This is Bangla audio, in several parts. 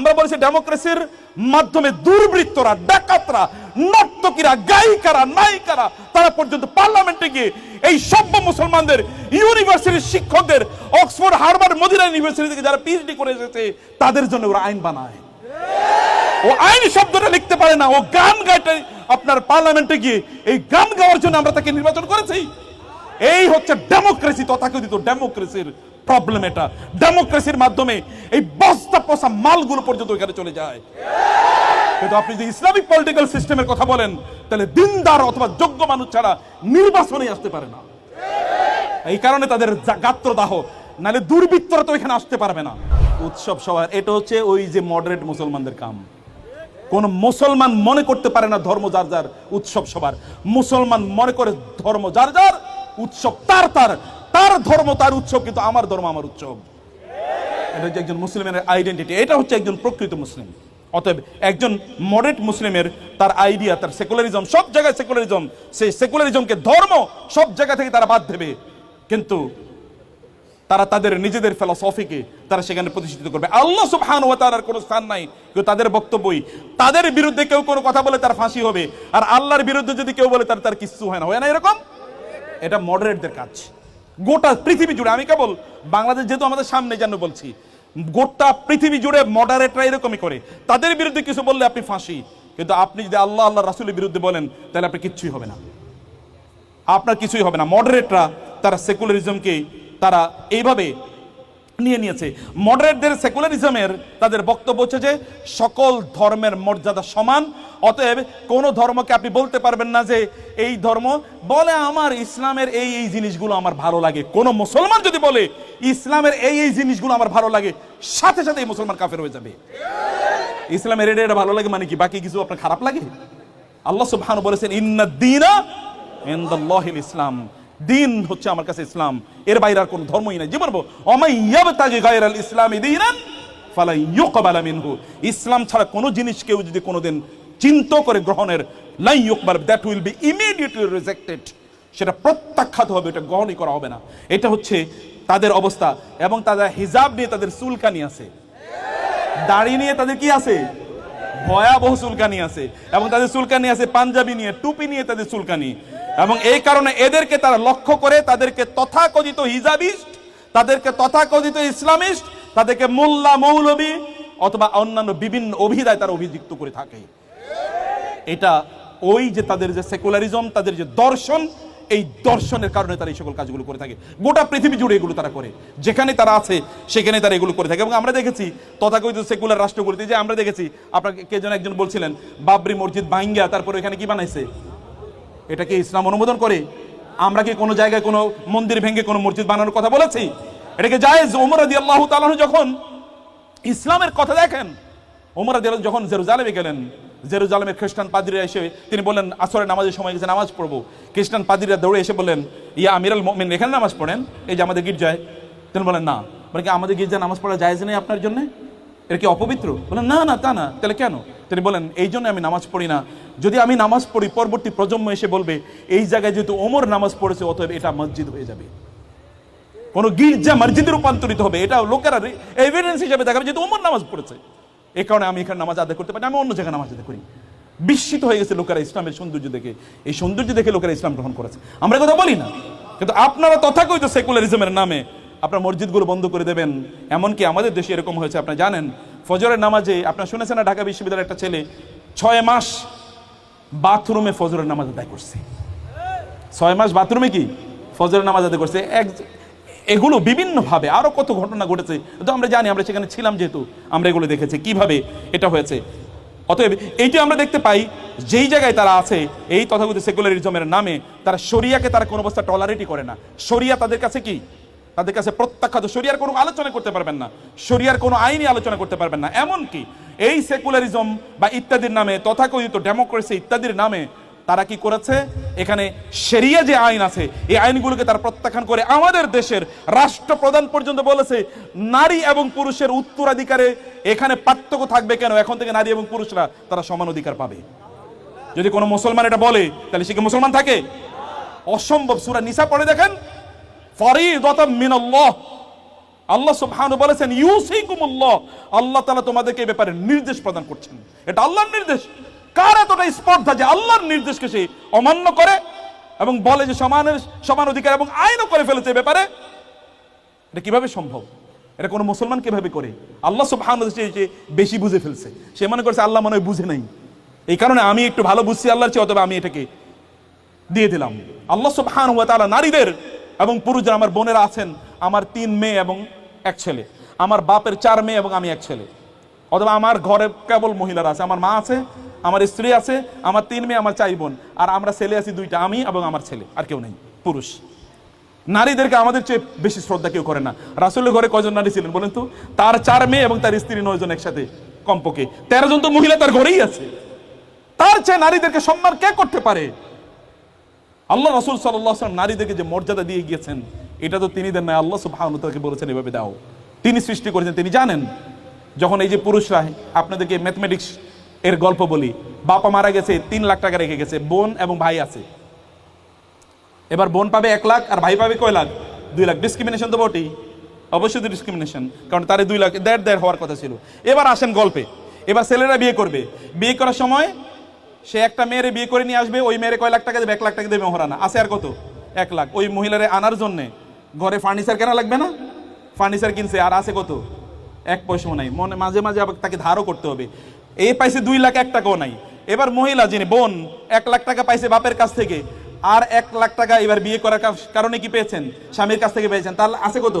আমরা বলেছি ডেমোক্রেসির মাধ্যমে দুর্বৃত্তরা, ডাকাতরা, নর্তকীরা, গায়িকারা, নায়িকারা, তারা পর্যন্ত পার্লামেন্টে গিয়ে এই সভ্য মুসলমানদের, ইউনিভার্সিটির শিক্ষকদের, অক্সফোর্ড, হার্ভার্ড, মদিনা ইউনিভার্সিটি থেকে যারা পিএইচডি করে এসেছে, তাদের জন্য ওরা আইন বানায়। ও আইন শব্দটা লিখতে পারে না, ও গান গাইতে আপনার পার্লামেন্টে গিয়ে এই গান গাওয়ার জন্য আমরা তাকে নির্বাচন করেছি। এই হচ্ছে ডেমোক্রেসি, তথাকথিত ডেমোক্রেসির প্রবলেম এটা। ডেমোক্রেসির মাধ্যমে এই বস্তা পচা মালগুলো পর্যন্ত এখানে চলে যায়। কিন্তু আপনি যদি ইসলামিক পলিটিক্যাল সিস্টেমের কথা বলেন, তাহলে দিনদার অথবা যোগ্য মানুষ ছাড়া নির্বাচনে আসতে পারে না। এই কারণে তাদের গাত্রদাহ, নাহলে দুর্বৃত্তরা তো এখানে আসতে পারবে না। উৎসব সবার এটা হচ্ছে ওই যে মডারেট মুসলমানদের কাম। কোন মুসলমান মনে করতে পারে না ধর্ম যার যার উৎসব সবার মুসলমান মনে করে ধর্ম যার যার, উৎসব তার তার। তার ধর্ম, তার উৎসব কিন্তু আমার ধর্ম, আমার উৎসব। এটা একজন মুসলিমের আইডেন্টিটি এটা হচ্ছে একজন প্রকৃত মুসলিম। অতএব একজন মডেট মুসলিমের তার আইডিয়া তার সেকুলারিজম সব জায়গায় সেকুলারিজম সেই সেকুলারিজমকে ধর্ম সব জায়গা থেকে তারা বাদ দেবে। কিন্তু তারা তাদের নিজেদের ফিলসফিকে তারা সেখানে প্রতিষ্ঠিত করবে। আল্লাহ সুবহান ওয়া তাআলার কোনো স্থান নাই, কেউ তাদের বক্তব্যই। তাদের বিরুদ্ধে কেউ কোনো কথা বলে তার ফাঁসি হবে। আর আল্লাহর বিরুদ্ধে যদি কেউ বলে তার তার কিচ্ছু হয় না। হয় না এরকম? এটা মডারেটদের কাজ। গোটা পৃথিবী জুড়ে, আমি কেবল বাংলাদেশ যেহেতু আমাদের সামনে যেন বলছি, গোটা পৃথিবী জুড়ে মডারেটরা এরকমই করে। তাদের বিরুদ্ধে কিছু বললে আপনি ফাঁসি, কিন্তু আপনি যদি আল্লাহ আল্লাহ রাসুলের বিরুদ্ধে বলেন, তাহলে আপনি কিচ্ছুই হবে না। আপনার কিছুই হবে না। মডারেটরা তারা সেকুলারিজমকে তারা এইভাবে নিয়ে নিয়েছে। মডারেটদের সেকুলারিজমের তাদের বক্তব্য হচ্ছে যে, সকল ধর্মের মর্যাদা সমান, অতএব কোন ধর্মকে আপনি বলতে পারবেন না যে, এই ধর্ম বলে আমার ইসলামের এই এই জিনিসগুলো আমার ভালো লাগে। কোন মুসলমান যদি বলে, ইসলামের এই এই জিনিসগুলো আমার ভালো লাগে, সাথে সাথে এই মুসলমান কাফের হয়ে যাবে। ইসলামের এটা এটা ভালো লাগে মানে কি? বাকি কিছু আপনার খারাপ লাগে? আল্লাহ সুবহানাহু বলেছেন ইন্না ইনদাল্লাহিল ইসলাম। দিন হচ্ছে আমার কাছে ইসলাম। এর বাইরে আর কোনো ধর্মই নাই। যে বলব ইসলামি ইউকবালা মিনহু। ইসলাম ছাড়া কোনো জিনিস কেউ যদি কোনোদিন চিন্ত করে গ্রহণের লাই ইউকবাল that will be immediately rejected সেটা প্রত্যাখ্যাত হবে, এটা গ্রহণই করা হবে না। এটা হচ্ছে তাদের অবস্থা এবং তাদের হিজাব নিয়ে তাদের চুলকানি আছে। দাড়ি নিয়ে তাদের কি আছে? ভয়াবহ চুলকানি আছে। এবং তাদের চুলকানি আছে পাঞ্জাবি নিয়ে, টুপি নিয়ে তাদের চুলকানি। এবং এই কারণে এদেরকে তারা লক্ষ্য করে তাদেরকে তথাকথিত হিজাবিস্ট, তাদেরকে তথাকথিত ইসলামিস্ট, তাদেরকে মোল্লা মৌলবী অথবা অন্যান্য বিভিন্ন অভিধায় তারা অভিযুক্ত করে থাকে। এটা ওই যে তাদের যে সেকুলারিজম, তাদের যে দর্শন, এই দর্শনের কারণে তারা এই সকল কাজগুলো করে থাকে। গোটা পৃথিবী জুড়ে এগুলো তারা করে। যেখানে তারা আছে, সেখানে তারা এগুলো করে থাকে। এবং আমরা দেখেছি, তথাকথিত সেকুলার রাষ্ট্রগুলিতে যে আমরা দেখেছি, আপনাকে কে যেন একজন বলছিলেন, বাবরি মসজিদ ভাঙ্গিয়া, তারপরে এখানে কি বানাইছে? এটা কি ইসলাম অনুমোদন করে আমরা কি কোনো জায়গায় কোনো মন্দির ভেঙে কোনো মসজিদ বানানোর কথা বলেছি? এটাকে জায়েজ ওমর রাদি আল্লাহ তালাহ যখন ইসলামের কথা দেখেন, ওমর আল্লাহ যখন জেরুজালেমে গেলেন, জেরুজালেমের খ্রিস্টান পাদ্রীরা এসে তিনি বললেন, আসরের নামাজের সময় গেছে নামাজ পড়ব। খ্রিস্টান পাদ্রীরা দৌড়ে এসে বললেন, ইয়া আমিরাল মোমিন এখানে নামাজ পড়েন? এই যে আমাদের গির্জায়। তিনি বলেন না। বলে কি, আমাদের গির্জায় নামাজ পড়া জায়েজ নেই আপনার জন্য? এটা কি অপবিত্র? বলেন না না, তা না। তাহলে কেন? তিনি বলেন, এই জন্য আমি নামাজ পড়ি না। যদি আমি নামাজ পড়ি, পরবর্তী প্রজন্ম এসে বলবে, এই জায়গায় যেহেতু ওমর নামাজ পড়েছে, অতএব এটা মসজিদ হয়ে যাবে। কোন গির্জা, মসজিদে রূপান্তরিত হবে। এটা লোকেরা এভিডেন্স হিসেবে দেখাবে, যেহেতু ওমর নামাজ পড়েছে। এই কারণে আমি এখানে নামাজ আদায় করতে পারি আমি অন্য জায়গায় নামাজ আদায় করি। বিস্মিত হয়ে গেছে লোকেরা ইসলামের সৌন্দর্য দেখে। এই সৌন্দর্য দেখে লোকেরা ইসলাম গ্রহণ করেছে। আমরা কথা বলি না। কিন্তু আপনারা তথাকথিত সেকুলারিজমের নামে আপনার মসজিদগুলো বন্ধ করে দেবেন। এমনকি আমাদের দেশে এরকম হয়েছে আপনারা জানেন ফজরের নামাজে, আপনার শুনেছেন না, ঢাকা বিশ্ববিদ্যালয়ের একটা ছেলে ছয় মাস বাথরুমে ফজরের নামাজ আদায় করছে। ছয় মাস বাথরুমে কি? ফজরের নামাজ আদায় করছে। এক এগুলো বিভিন্নভাবে আরও কত ঘটনা ঘটেছে, তো আমরা জানি, আমরা সেখানে ছিলাম যেহেতু, আমরা এগুলো দেখেছি। কীভাবে এটা হয়েছে? অতএব এইটি আমরা দেখতে পাই, যেই জায়গায় তারা আছে, এই তথাগত সেকুলারিজমের নামে, তারা শরিয়াকে তারা কোনো অবস্থা টলারেটই করে না। শরিয়া তাদের কাছে কি? তাদের কাছে প্রত্যাখ্যাত শরিয়ার কোনো আলোচনা করতে পারবেন না, শরিয়ার কোনো আইনি আলোচনা করতে পারবেন না। এমনকি এই সেকুলারিজম বা ইত্যাদির নামে, তথাকথিত ডেমোক্রেসি ইত্যাদির নামে তারা কি করেছে? এখানে সেরিয়া যে আইন আছে, এই আইনগুলোকে তারা প্রত্যাখ্যান করে আমাদের দেশের রাষ্ট্রপ্রধান পর্যন্ত বলেছে, নারী এবং পুরুষের উত্তরাধিকারে এখানে পার্থক্য থাকবে কেন? এখন থেকে নারী এবং পুরুষরা তারা সমান অধিকার পাবে। যদি কোনো মুসলমান এটা বলে, তাহলে সে কি মুসলমান থাকে? অসম্ভব। সুরা নিসা পড়ে দেখেন ফরিদতাম মিনাল্লাহ। আল্লাহ সুবহানু বলেছেন, ইউসিকুমুল্লাহ। আল্লাহ তাআলা তোমাদেরকে এই ব্যাপারে নির্দেশ প্রদান করছেন। এটা আল্লাহর নির্দেশ। কার এতটা স্পর্ধা যে আল্লাহর নির্দেশকে সে অমান্য করে এবং বলে যে সমানের, সমান অধিকার এবং আইনও করে ফেলেছে ব্যাপারে? এটা কীভাবে সম্ভব? এটা কোনো মুসলমান কীভাবে করে? আল্লাহ তাআলা যে বেশি বুঝে ফেলছে। সে মনে করছে, আল্লাহ মনে হয় বুঝে নাই। এই কারণে আমি একটু ভালো বুঝছি আল্লাহর চেয়ে অথবা আমি এটাকে দিয়ে দিলাম। আল্লাহ সুবহানাহু ওয়া তাআলা নারীদের এবং পুরুষদের আমার বোনেরা আছেন, আমার তিন মেয়ে এবং এক ছেলে। আমার বাপের চার মেয়ে এবং আমি এক ছেলে। অথবা আমার ঘরে কেবল মহিলারা আছে। আমার মা আছে, আমার স্ত্রী আছে, আমার তিন মেয়ে, আমার চাই বোন। আর আমরা ছেলে আছি দুইটা, আমি এবং আমার ছেলে, আর কেউ নেই, পুরুষ। নারীদেরকে আমাদের চেয়ে বেশি শ্রদ্ধা কেউ করে না। রাসুলের ঘরে কয়জন নারী ছিলেন বলেন তো? তার চার মেয়ে এবং তার স্ত্রী নয় জন একসাথে কমপক্ষে। তেরো জন তো মহিলা, তার ঘরেই আছে। তার চেয়ে নারীদেরকে সম্মান কে করতে পারে? আল্লাহ রসুল সাল্লাম নারীদেরকে যে মর্যাদা দিয়ে গিয়েছেন, এটা তো তিনি দেন না আল্লাহ সুবাহকে বলেছেন, এভাবে দাও। তিনি সৃষ্টি করেছেন, তিনি জানেন। যখন এই যে পুরুষরা, আপনাদেরকে ম্যাথমেটিক্স এর গল্প বলি বাবা মারা গেছে, তিন লাখ টাকা রেখে গেছে, বোন এবং ভাই আছে। এবার বোন পাবে এক লাখ, আর ভাই পাবে কয় লাখ? দুই লাখ। ডিসক্রিমিনেশন তো বটেই। অবশ্যই ডিসক্রিমিনেশন কারণ তারে দুই লাখ, দেড় দেড় হওয়ার কথা ছিল। এবার আসেন গল্পে। এবার ছেলেরা বিয়ে করবে। বিয়ে করার সময় সে একটা মেয়েরে বিয়ে করে নিয়ে আসবে, ওই মেয়েরে কয় লাখ টাকা দেবে? এক লাখ টাকা দেবে মহারানা। আছে আর কত? এক লাখ। ওই মহিলারে আনার জন্যে ঘরে ফার্নিচার কেনা লাগবে না? ফার্নিচার কিনছে, আর আছে কত? এক পয়সাও নাই। মনে মাঝে মাঝে আবার তাকে ধারও করতে হবে। এই পাইছে দুই লাখ, এক টাকাও নাই। এবার মহিলা যিনি, বোন, এক লাখ টাকা পাইছে বাপের কাছ থেকে, আর এক লাখ টাকা এবার বিয়ে করার কারণে কি পেয়েছেন? স্বামীর কাছ থেকে পেয়েছেন। তাহলে আছে কত?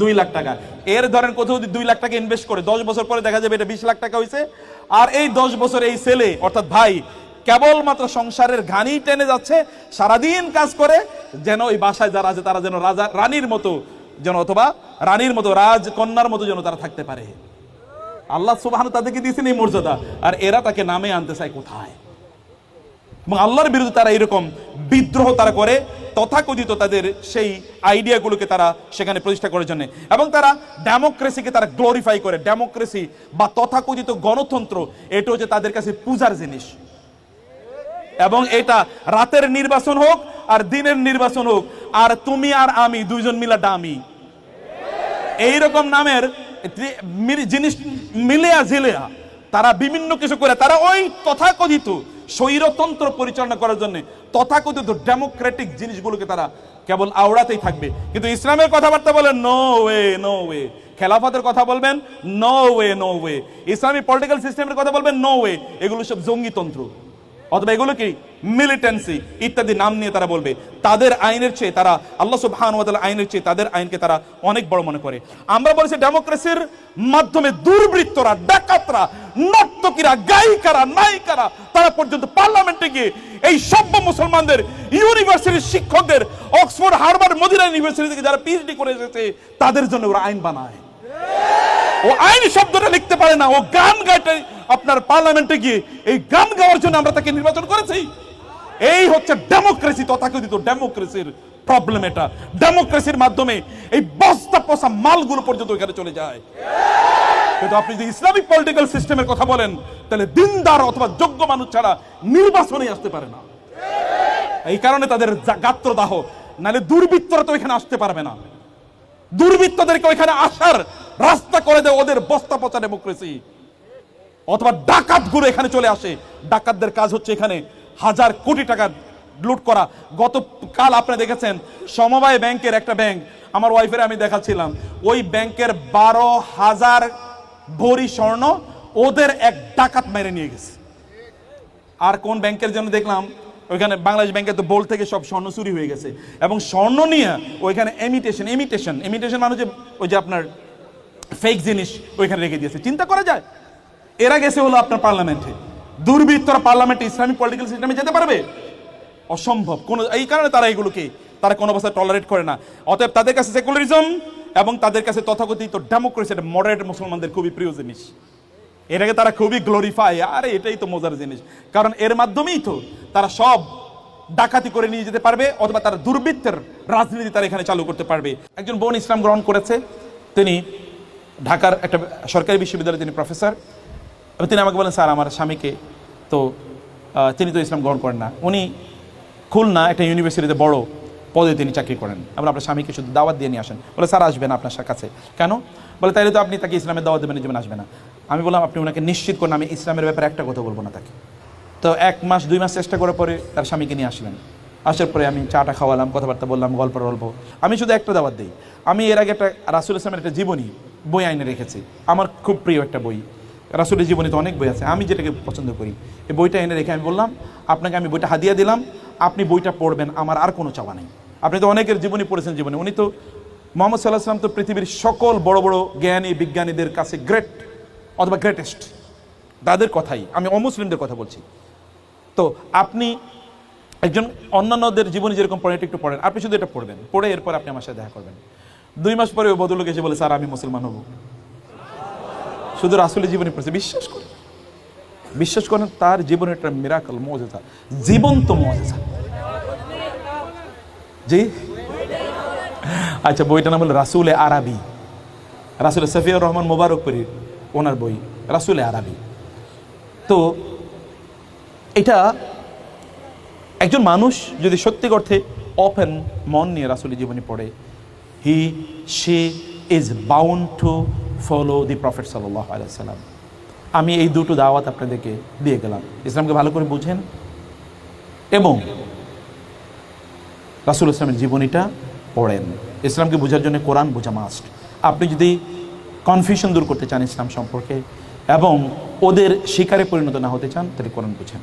দুই লাখ টাকা। এর ধরেন কোথাও যদি দুই লাখ টাকা ইনভেস্ট করে, দশ বছর পরে দেখা যাবে এটা বিশ লাখ টাকা হয়েছে আর এই দশ বছর এই ছেলে, অর্থাৎ ভাই, কেবলমাত্র সংসারের ঘানি টেনে যাচ্ছে, সারাদিন কাজ করে, যেন ওই বাসায় যারা আছে তারা যেন রাজা, রানীর মতো যেন, অথবা রানীর মতো, রাজকন্যার মতো যেন তারা থাকতে পারে। আল্লাহ সুবাহ তাদেরকে দিয়েছেন এই মর্যাদা। আর এরা তাকে নামে আনতে চায় কোথায়? এবং আল্লাহর বিরুদ্ধে তারা এরকম বিদ্রোহ তারা করে তথাকথিত তাদের সেই আইডিয়াগুলোকে তারা সেখানে প্রতিষ্ঠা করার জন্য। এবং তারা ডেমোক্রেসিকে তারা গ্লোরিফাই করে। ডেমোক্রেসি বা তথাকথিত গণতন্ত্র, এটা হচ্ছে তাদের কাছে পূজার জিনিস। এবং এটা রাতের নির্বাচন হোক আর দিনের নির্বাচন হোক, আর তুমি আর আমি দুইজন মিলা ডামি এইরকম নামের জিনিস মিলেয়া ঝিলেয়া তারা বিভিন্ন কিছু করে। তারা ওই তথাকথিত স্বৈরতন্ত্র পরিচালনা করার জন্য তথাকথিত ডেমোক্রেটিক জিনিসগুলোকে তারা কেবল আওড়াতেই থাকবে। কিন্তু ইসলামের কথাবার্তা বলেন নো ওয়ে নো ওয়ে খেলাফতের কথা বলবেন নো ওয়ে নো ওয়ে ইসলামী পলিটিক্যাল সিস্টেমের কথা বলবেন নো ওয়ে এগুলো সব জঙ্গিতন্ত্র। অথবা এগুলো কি? মিলিটেন্সি ইত্যাদি নাম নিয়ে তারা বলবে। তাদের আইনের চেয়ে তারা, আল্লাহ সুবহান আইনের চেয়ে তাদের আইনকে তারা অনেক বড় মনে করে। আমরা বলেছি ডেমোক্রেসির মাধ্যমে দুর্বৃত্তরা, ডাকাতরা, নর্তকীরা, গায়িকারা, নায়িকারা, তারা পর্যন্ত পার্লামেন্টে গিয়ে এই সভ্য মুসলমানদের ইউনিভার্সিটির শিক্ষকদের, অক্সফোর্ড, হার্ভার্ড, মদিনা ইউনিভার্সিটি থেকে যারা পিএইচডি করে এসেছে, তাদের জন্য ওরা আইন বানায়। ও আইন শব্দটা লিখতে পারে না। ও গান গাইতে আপনার পার্লামেন্টে গিয়ে এই গান গাওয়ার জন্য আমরা তাকে নির্বাচন করেছি। এই হচ্ছে ডেমোক্রেসি, তথাকথিত ডেমোক্রেসির প্রবলেম এটা। ডেমোক্রেসির মাধ্যমে এই বস্তা পচা মালগুলো পর্যন্ত এখানে চলে যায়। কিন্তু আপনি যদি ইসলামিক পলিটিক্যাল সিস্টেমের কথা বলেন, তাহলে দিনদার অথবা যোগ্য মানুষ ছাড়া নির্বাচনে আসতে পারে না। এই কারণে তাদের গাত্রদাহ, নাহলে দুর্বৃত্তরা তো এখানে আসতে পারবে না। দুর্বৃত্তদেরকে ওইখানে আসার রাস্তা করে দেয় ওদের বস্তা পচা ডেমোক্রেসি অথবা ডাকাতগুলো এখানে চলে আসে। ডাকাতদের কাজ হচ্ছে এখানে হাজার কোটি টাকা লুট করা। গত কাল আপনি দেখেছেন, সমবায় ব্যাংকের একটা ব্যাংক, আমার ওয়াইফের আমি দেখাচ্ছিলাম। ওই ব্যাংকের বারো হাজার ভরি স্বর্ণ ওদের এক ডাকাত মেরে নিয়ে গেছে। আর কোন ব্যাংকের জন্য দেখলাম, ওইখানে বাংলাদেশ ব্যাংকে তো বোল থেকে সব স্বর্ণ চুরি হয়ে গেছে। এবং স্বর্ণ নিয়ে ওইখানে এমিটেশন এমিটেশন এমিটেশন মানে যে ওই যে আপনার জিনিস ওইখানে রেখে দিয়েছে। চিন্তা করা যায়? এরা গেছে হলো আপনার পার্লামেন্টে। দুর্বৃত্তরা পার্লামেন্টে ইসলামিক পলিটিক্যাল সিস্টেমে যেতে পারবে? অসম্ভব। কোন, এই কারণে তারা এগুলোকে, তারা কোনো অবস্থায় টলারেট করে না। অতএব তাদের কাছে সেকুলারিজম এবং তাদের কাছে তথাকথিত ডেমোক্রেসি এটা মডারেট মুসলমানদের খুবই প্রিয় জিনিস। এটাকে তারা খুবই গ্লোরিফাই আরে এটাই তো মজার জিনিস। কারণ এর মাধ্যমেই তো তারা সব ডাকাতি করে নিয়ে যেতে পারবে, অথবা তারা দুর্বৃত্তের রাজনীতি তারা এখানে চালু করতে পারবে। একজন বোন ইসলাম গ্রহণ করেছে, তিনি ঢাকার একটা সরকারি বিশ্ববিদ্যালয়ে তিনি প্রফেসর, এবং তিনি আমাকে বলেন, স্যার, আমার স্বামীকে তো তিনি তো ইসলাম গ্রহণ করেন না। উনি খুলনা একটা ইউনিভার্সিটিতে বড় পদে তিনি চাকরি করেন। আমরা আপনার স্বামীকে শুধু দাওয়াত দিয়ে নিয়ে আসেন। বলে, স্যার, আসবেন আপনার কাছে। কেন? বলে, তাইলে তো আপনি তাকে ইসলামের দাওয়াত দেবেন জীবন আসবে না। আমি বললাম, আপনি ওনাকে নিশ্চিত করুন, আমি ইসলামের ব্যাপারে একটা কথা বলব না তাকে। তো এক মাস, দুই মাস চেষ্টা করার পরে তার স্বামীকে নিয়ে আসলেন। আসার পরে আমি চাটা খাওয়ালাম, কথাবার্তা বললাম, গল্প গল্প আমি শুধু একটা দাওয়াত দিই। আমি এর আগে একটা রাসুল ইসলামের একটা জীবনী বই আইনে রেখেছি। আমার খুব প্রিয় একটা বই। রাসুলের জীবনীতে অনেক বই আছে, আমি যেটাকে পছন্দ করি। এই বইটা এনে রেখে আমি বললাম, আপনাকে আমি বইটা হাদিয়া দিলাম, আপনি বইটা পড়বেন, আমার আর কোনো চাওয়া নেই। আপনি তো অনেকের জীবনী পড়েছেন জীবনে, উনি তো মোহাম্মদ সাল্লাহ সাল্লাম তো পৃথিবীর সকল বড় বড় জ্ঞানী বিজ্ঞানীদের কাছে গ্রেট অথবা গ্রেটেস্ট তাদের কথাই, আমি অমুসলিমদের কথা বলছি। তো আপনি একজন অন্যান্যদের জীবনে যেরকম পড়েন একটু পড়েন। আপনি শুধু এটা পড়বেন, পড়ে এরপর আপনি আমার সাথে দেখা করবেন। দুই মাস পরে ওই ভদ্রলোক এসে বলে, স্যার, আমি মুসলমান হব। শুধু রাসুলের জীবনে পড়েছে। বিশ্বাস করেন বিশ্বাস করেন, তার জীবনে একটা মিরাকল মজেজা জীবন্ত মজেজা জি? আচ্ছা বইটার নাম হলো রাসুল আরবি। রাসুল সফিউর রহমান মোবারক মোবারকপুরি ওনার বই, রাসুল আরবি। তো, এটা একজন মানুষ যদি সত্যি অর্থে ওপেন মন নিয়ে রাসুলের জীবনী পড়ে he say is bound to follow the prophet সাল্লাহ আলাইসাল্লাম আমি এই দুটো দাওয়াত আপনাদেরকে দিয়ে গেলাম। ইসলামকে ভালো করে বুঝেন? এবং রাসুল ইসলামের জীবনীটা পড়েন। ইসলামকে বোঝার জন্য কোরআন বোঝা মাস্ট আপনি যদি কনফিউশন দূর করতে চান ইসলাম সম্পর্কে এবং ওদের শিকারে পরিণত না হতে চান, তাহলে কোরআন বুঝেন।